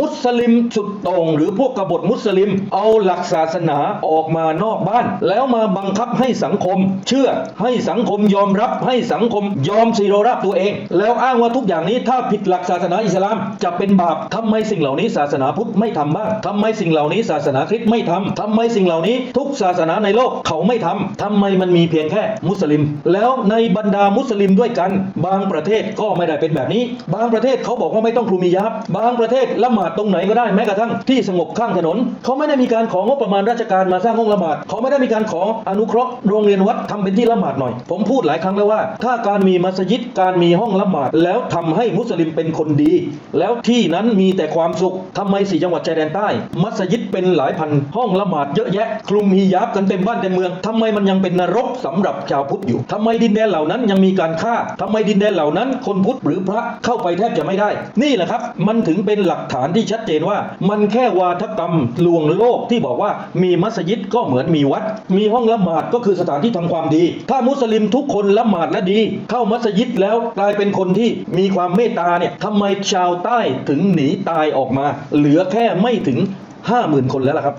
มุสลิมสุดต่งหรือพวกกบฏมุสลิม เอาหลักศาสนาออกมานอกบ้าน แล้วมาบังคับให้สังคม เชื่อให้สังคมยอมรับให้สังคมยอมซีโรราบตัวเอง แล้วอ้างว่าทุกอย่างนี้ถ้าผิดหลักศาสนาอิสลามจะเป็นบาปทำไมสิ่งเหล่านี้ศาสนาพุทธไม่ทำบ้างทำไมสิ่งเหล่านี้ศาสนาคริสต์ไม่ทำทำไมสิ่งเหล่านี้ทุกศาสนาในโลกเขาไม่ทำทำไมมันมีเพียงแค่มุสลิม แล้วในบรรดามุสลิมด้วยกัน บางประเทศก็ไม่ได้เป็นแบบนี้ บางประเทศเขาบอกว่าไม่ต้องคลุมฮิญาบบางประเทศละหมาดตรงไหนก็ได้แม้กระทั่งที่สงบข้างถนน เขาไม่ได้มีการของงบประมาณราชการมาสร้างห้องละหมาดเขาไม่ได้มีการขออนุเคราะห์โรงเรียนวัดทำเป็นที่ละหมาดหน่อย ผมพูดหลายครั้งแล้วว่า ถ้าการมีมัสยิดการมีห้องละหมาด แล้วทำให้มุสลิมเป็นคนดี แล้วที่นั้นมีแต่ความสุขทำไมสี่จังหวัดชายแดนใต้ มัสยิดเป็นหลายพันห้องละหมาดเยอะแยะคลุมฮิญาบกันเต็มบ้านเต็มเมืองทำไมมันยังเป็นนรกสำหรับชาวพุทธอยู่ทำไมดินแดนเหล่านั้นยังมีการฆ่าทำไมดินแดนเหล่านั้น คนพุทธหรือพระเข้าไปแทบจะไม่ได้ นี่แหละครับ มันถึงเป็นหลักฐานที่ชัดเจนว่า มันแค่วาทกรรมลวงโลกที่บอกว่ามีมัสยิดก็เหมือนมีวัด มีห้องละหมาดก็คือสถานที่ทำความดี ถ้ามุสลิมทุกคนละหมาดและดี เข้ามัสยิดแล้วกลายเป็นคนที่มีความเมตตาเนี่ยทำไมชาวใต้ถึงหนีตายออกมา เหลือแค่ไม่ถึง 50,000 คนแล้วล่ะครับ